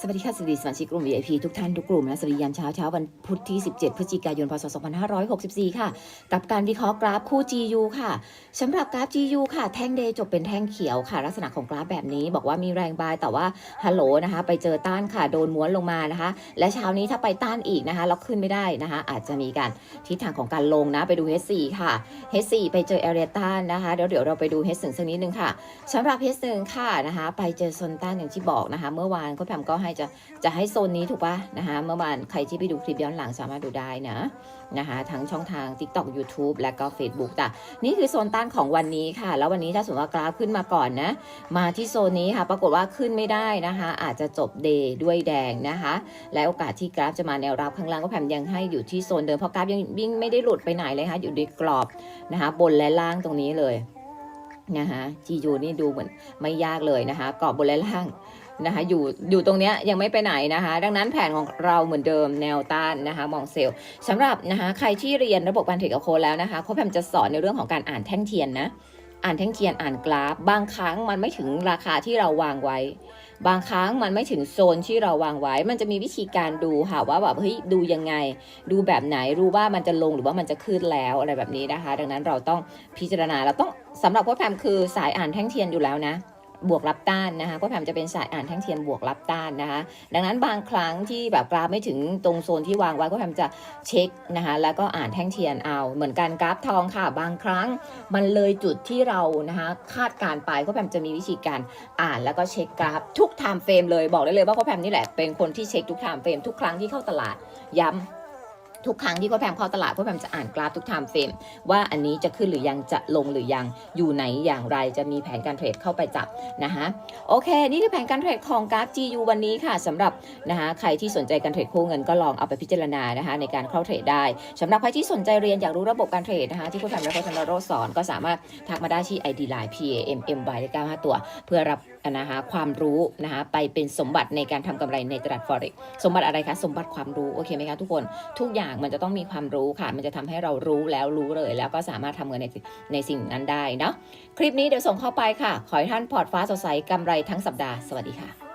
สวัสดีค่ะสวัสดีสมาชิกกลุ่ม VIP ทุกท่านทุกกลุ่มและสวัสดียามเช้าเช้าวันพุธที่ 17 พฤศจิกายน พศ 2564 ค่ะ กับการวิเคราะห์กราฟคู่ GU ค่ะสำหรับกราฟ GU ค่ะ แท่งเดย์จบเป็นแท่งเขียวค่ะ ลักษณะของกราฟแบบนี้บอกว่ามีแรงบายแต่ว่าฮัลโหลนะคะ ไปเจอต้านค่ะ โดนม้วนลงมานะคะ และเช้านี้ถ้าไปต้านอีกนะคะแล้วขึ้นไม่ได้นะคะ อาจจะมีการทิศทางของการลงนะไปดู H4 ค่ะ H4 ไปเจอเอเรียต้านนะคะเดี๋ยวเดี๋ยวเราไปดู H1 สักนิดนึงค่ะสำหรับ H1 ค่ะนะคะ ไปเจอโซนต้านอย่างที่บอกนะคะ เมื่อวานก็แพมก็ให้จะจะให้โซนนี้ถูกปะนะคะเมื่อวานใครที่ไปดูคลิปย้อนหลังสามารถดูได้นะนะคะทั้งช่องทาง TikTok YouTube และก็ Facebook แต่นี่คือโซนต้านของวันนี้ค่ะ แล้ววันนี้ถ้าสมมติว่ากราฟขึ้นมาก่อนนะ มาที่โซนนี้ค่ะ ปรากฏว่าขึ้นไม่ได้นะคะ อาจจะจบเดย์ด้วยแดงนะคะ และโอกาสที่กราฟจะมาแนวรับข้างล่างก็แผมยังให้อยู่ที่โซนเดิมเพราะกราฟยังวิ่งไม่ได้หลุดไปไหนเลยค่ะอยู่ในกรอบนะคะ บนและล่างตรงนี้เลยนะคะจีจูนี่ดูเหมือนไม่ยากเลยนะคะกรอบบนและล่าง นะคะอยู่อยู่ตรงเนี้ยยังไม่ไปไหนนะคะ ดังนั้นแผนของเราเหมือนเดิมแนวต้านนะคะมองเซลล์สำหรับนะคะใครที่เรียนระบบการเทรดกับโค้ดแล้วนะคะโค้ดแพมจะสอนในเรื่องของการอ่านแท่งเทียนนะอ่านแท่งเทียนอ่านกราฟ บางครั้งมันไม่ถึงราคาที่เราวางไว้ บางครั้งมันไม่ถึงโซนที่เราวางไว้ มันจะมีวิธีการดูค่ะว่าแบบเฮ้ยดูยังไง ดูแบบไหนรู้ว่ามันจะลงหรือว่ามันจะขึ้นแล้วอะไรแบบนี้นะคะ ดังนั้นเราต้องพิจารณาเราต้องสำหรับโค้ดแพมคือสายอ่านแท่งเทียนอยู่แล้วนะ บวกรับต้านนะคะก็แผมจะเป็นสายอ่านแท่งเทียนบวกรับต้านนะคะดังนั้นบางครั้งที่แบบกราฟไม่ถึงตรงโซนที่วางไว้ก็แผมจะเช็คนะคะแล้วก็อ่านแท่งเทียนเอาเหมือนกันกราฟทองค่ะ บางครั้งมันเลยจุดที่เรานะคะคาดการไปก็แผมจะมีวิธีการอ่านแล้วก็เช็คกราฟทุกไทม์เฟรมเลยบอกได้เลยว่าก็แผมนี่แหละเป็นคนที่เช็คทุกไทม์เฟรมทุกครั้งที่เข้าตลาดย้ำ ทุกครั้งที่พ่อแพมเข้าตลาดพ่อแพมจะอ่านกราฟทุกไทม์เฟรมว่าอันนี้จะขึ้นหรือยังจะลงหรือยังอยู่ไหนอย่างไรจะมีแผนการเทรดเข้าไปจับนะคะโอเค นี่คือแผนการเทรดของกราฟ GU วันนี้ค่ะสำหรับนะคะใครที่สนใจการเทรดคู่เงินก็ลองเอาไปพิจารณานะคะในการเข้าเทรดได้สำหรับใครที่สนใจเรียนอยากรู้ระบบการเทรดนะคะที่คุณแพมและคุณชนโรสอนก็สามารถทักมาได้ที่ ID Line PAMMY ได้95ตัว เพื่อรับนะคะความรู้นะคะไปเป็นสมบัติในการทำกำไรในตลาด Forex สมบัติอะไรคะ สมบัติความรู้โอเคไหมคะทุกคนทุกอย่างมันจะต้องมีความรู้ค่ะ มันจะทำให้เรารู้แล้วรู้เลย แล้วก็สามารถทำเงินในในสิ่งนั้นได้เนาะคลิปนี้เดี๋ยวส่งเข้าไปค่ะ ขอให้ท่านพอร์ตฟ้าสดใสกำไรทั้งสัปดาห์สวัสดีค่ะ